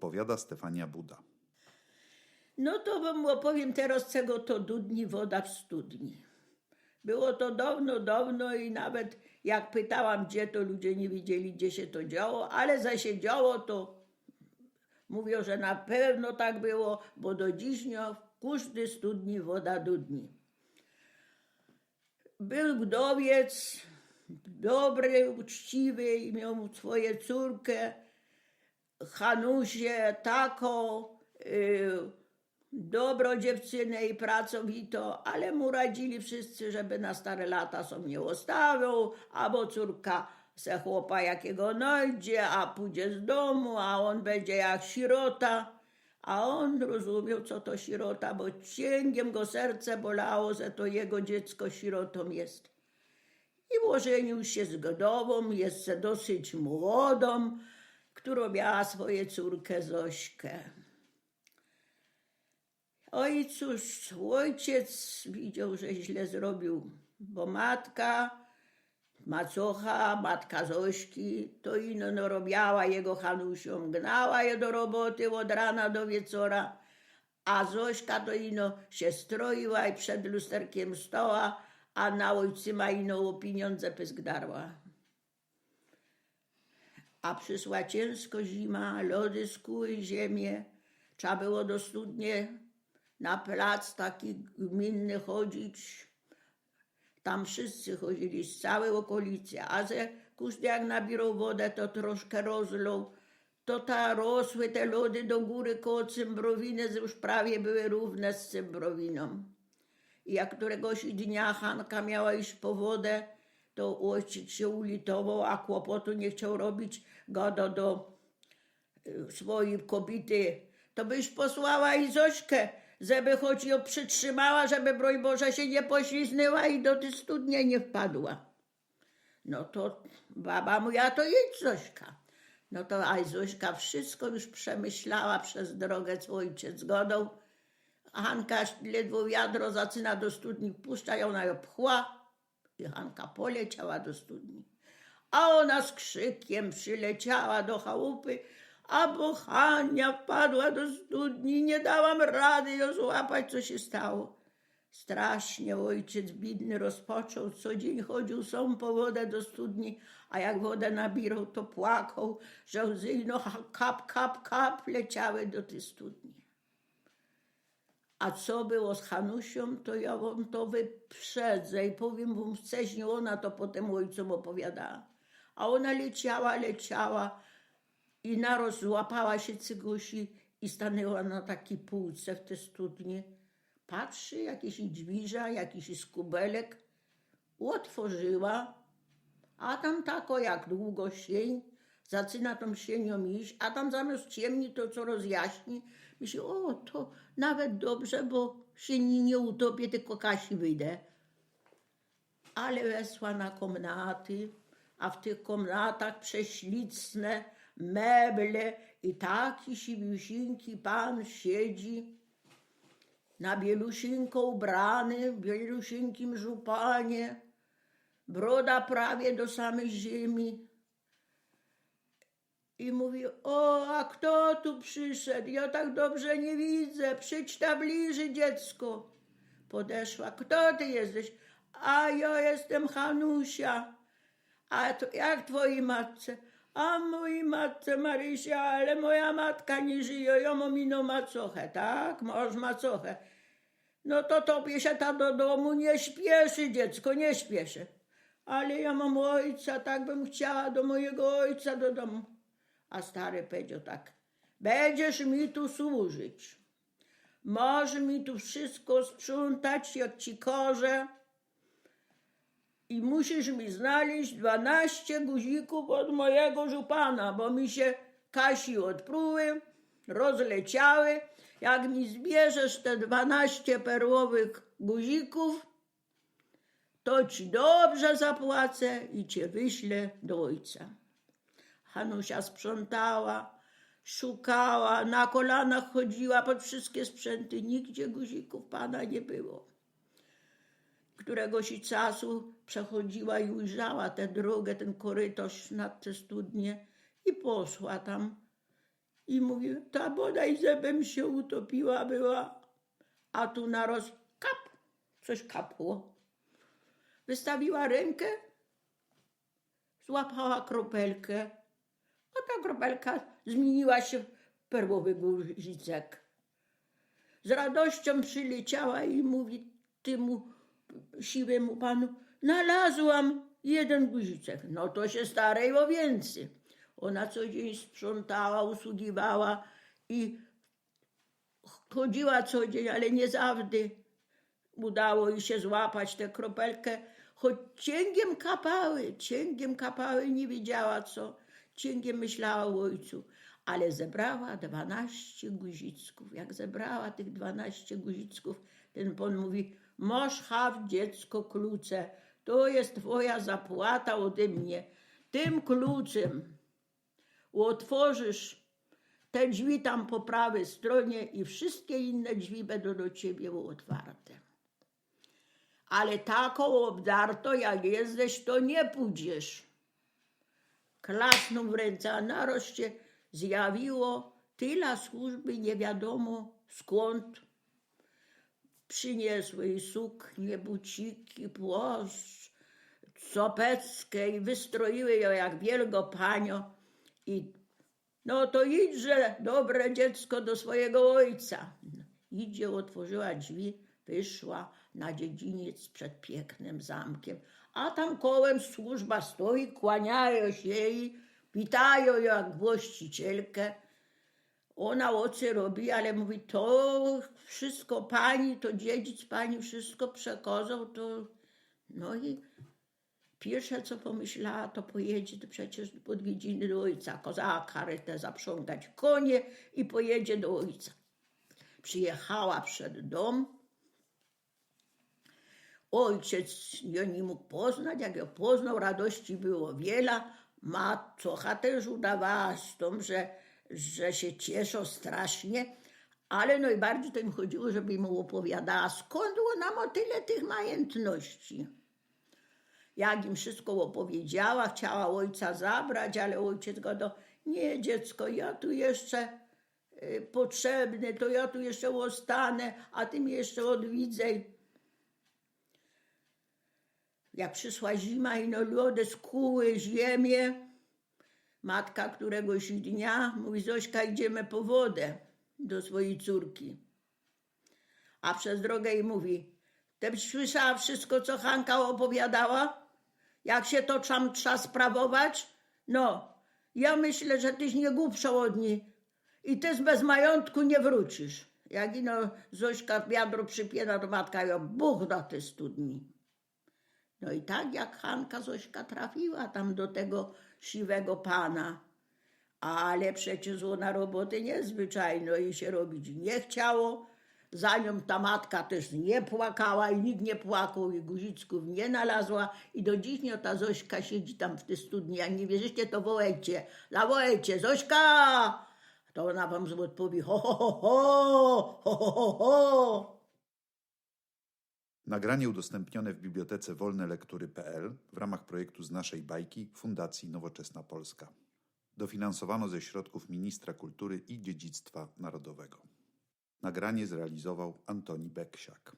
opowiada Stefania Buda. No to wam opowiem teraz, czego to dudni woda w studni. Było to dawno, dawno i nawet jak pytałam gdzie, to ludzie nie wiedzieli, gdzie się to działo, ale za się działo, to mówią, że na pewno tak było, bo do dziś w każdej studni woda dudni. Był wdowiec, dobry, uczciwy i miał swoją córkę, Hanusię, taką y, dobrą dziewczynę i pracowitą, ale mu radzili wszyscy, żeby na stare lata sobie nie ostawiał, albo córka se chłopa jakiego znajdzie, a pójdzie z domu, a on będzie jak sirota. A on rozumiał, co to sirota, bo cięgiem go serce bolało, że to jego dziecko sirotą jest. I ożenił się z godową, jeszcze dosyć młodą, którą miała swoją córkę Zośkę. Oj cóż, ojciec widział, że źle zrobił, bo matka, macocha, matka Zośki, to ino no robiała jego Hanusią, gnała je do roboty od rana do wieczora, a Zośka to ino się stroiła i przed lusterkiem stała, a na ojcyma ino o pieniądze pysk darła. A przyszła ciężko zima, lody skuły ziemię, trzeba było do studnie na plac taki gminny chodzić. Tam wszyscy chodzili z całej okolicy, a że każdy jak nabierał wodę, to troszkę rozlał. To ta rosły te lody do góry koło Cymbrowiny, już prawie były równe z Cymbrowiną. I jak któregoś dnia Hanka miała iść po wodę, to ojciec się ulitował, a kłopotu nie chciał robić, gada do y, swojej kobiety, to byś posłała i Zośkę, żeby choć ją przytrzymała, żeby broń Boże się nie pośliznęła i do tej studnie nie wpadła. No to baba moja, to jedź Zośka. No to aj Zośka wszystko już przemyślała przez drogę, co ojciec godą. A Hanka ledwo wiadro zaczyna do studni wpuszcza, ona ją pchła Hanka poleciała do studni. A ona z krzykiem przyleciała do chałupy, a bo Hania wpadła do studni, nie dałam rady ją złapać, co się stało. Strasznie ojciec bidny rozpoczął, co dzień chodził są po wodę do studni, a jak wodę nabierał, to płakał, że łzy no kap, kap, kap leciały do tej studni. A co było z Hanusią, to ja wam to wyprzedzę i powiem wam wcześniej, ona to potem ojcom opowiadała. A ona leciała, leciała i naroz złapała się cygusi i stanęła na takiej półce w te studnie. Patrzy, jakiś dźwigza, jakiś skubelek. Otworzyła, a tam tako jak długo sień, zaczyna tą sienią iść, a tam zamiast ciemni to co rozjaśni. Myśli, o to nawet dobrze, bo się nie, utopię, tylko Kasi wyjdę. Ale wesła na komnaty, a w tych komnatach prześlicne meble i taki siwiusinki pan siedzi na bielusinko ubrany, w bielusinkim żupanie, broda prawie do samej ziemi. I mówi, o, a kto tu przyszedł? Ja tak dobrze nie widzę, przyjdź ta bliżej, dziecko. Podeszła, kto ty jesteś? A ja jestem Hanusia. A to jak twojej matce? A mojej matce Marysia, ale moja matka nie żyje, ja mam inną macochę, tak? Masz macochę. No to tobie się ta do domu nie śpieszy, dziecko, nie śpieszy. Ale ja mam ojca, tak bym chciała do mojego ojca do domu. A stary powiedział tak, będziesz mi tu służyć. Możesz mi tu wszystko sprzątać, jak ci korze. I musisz mi znaleźć 12 guzików od mojego żupana, bo mi się Kasi odpruły, rozleciały. Jak mi zbierzesz te 12 perłowych guzików, to ci dobrze zapłacę i cię wyślę do ojca. Hanusia sprzątała, szukała, na kolanach chodziła pod wszystkie sprzęty, nigdzie guzików pana nie było. Któregoś czasu przechodziła i ujrzała tę drogę, ten korytarz nad te studnie i poszła tam I mówi, ta bodaj zebem się utopiła była, a tu naroz kap, coś kapło. Wystawiła rękę, złapała kropelkę, a ta kropelka zmieniła się w perłowy guzicek. Z radością przyleciała i mówi temu siwemu panu, znalazłam jeden guzicek. No to się starej o więcej. Ona co dzień sprzątała, usługiwała i chodziła co dzień, ale nie zawsze udało jej się złapać tę kropelkę, choć cięgiem kapały, cięgiem kapały, nie wiedziała co, cięgiem myślała o ojcu, ale zebrała 12 guzicków. Jak zebrała tych 12 guzicków, ten pan mówi, moż haw dziecko klucze, to jest twoja zapłata ode mnie. Tym kluczem otworzysz te drzwi tam po prawej stronie i wszystkie inne drzwi będą do ciebie otwarte. Ale taką obdarto, jak jesteś, to nie pójdziesz. Klasnął w ręce, a naroz się zjawiło tyle służby, nie wiadomo skąd. Przyniesły jej suknie, buciki, płaszcz, copeckę i wystroiły ją jak wielgo panio. I no to idźże, dobre dziecko, do swojego ojca. Idzie, otworzyła drzwi, wyszła na dziedziniec przed pięknym zamkiem. A tam kołem służba stoi, kłaniają się jej, witają ją jak właścicielkę. Ona oczy robi, ale mówi, to wszystko pani, to dziedzic pani wszystko przekazał, to... No i Pierwsze, co pomyślała, to pojedzie to przecież do odwiedziny do ojca, kozała karetę zaprzątać konie i pojedzie do ojca. Przyjechała przed dom. Ojciec ją nie mógł poznać, jak ją poznał, radości było wiele. Macocha też udawała z tą, że, że się cieszą strasznie, ale najbardziej to im chodziło, żeby mu opowiadała, skąd ona ma tyle tych majątności jak im wszystko opowiedziała, chciała ojca zabrać, ale ojciec go do, nie dziecko, ja tu jeszcze y, potrzebny, to ja tu jeszcze ostanę, a ty mnie jeszcze odwidzę. Jak przyszła zima i no lody skuły ziemię, matka któregoś dnia mówi, Zośka, idziemy po wodę do swojej córki. A przez drogę jej mówi, ty słyszała wszystko, co Hanka opowiadała? Jak się to tam trzeba sprawować? No, ja myślę, że tyś nie głupsza od niej i ty bez majątku nie wrócisz. Jak ino Zośka wiadro przypiera, to matka ją buch do tej studni. No i tak jak Hanka Zośka trafiła tam do tego siwego pana, ale przecież ona roboty niezwyczajno i się robić nie chciało. Za nią ta matka też nie płakała i nikt nie płakał i guzicków nie nalazła. I do dziś nie ta Zośka siedzi tam w tej studni. Jak nie wierzycie, to wołajcie. Zawołajcie, Zośka! To ona wam odpowie ho, ho, ho, ho, ho, ho, ho. Nagranie udostępnione w bibliotece wolnelektury.pl w ramach projektu z naszej bajki Fundacji Nowoczesna Polska. Dofinansowano ze środków Ministra Kultury i Dziedzictwa Narodowego. Nagranie zrealizował Antoni Beksiak.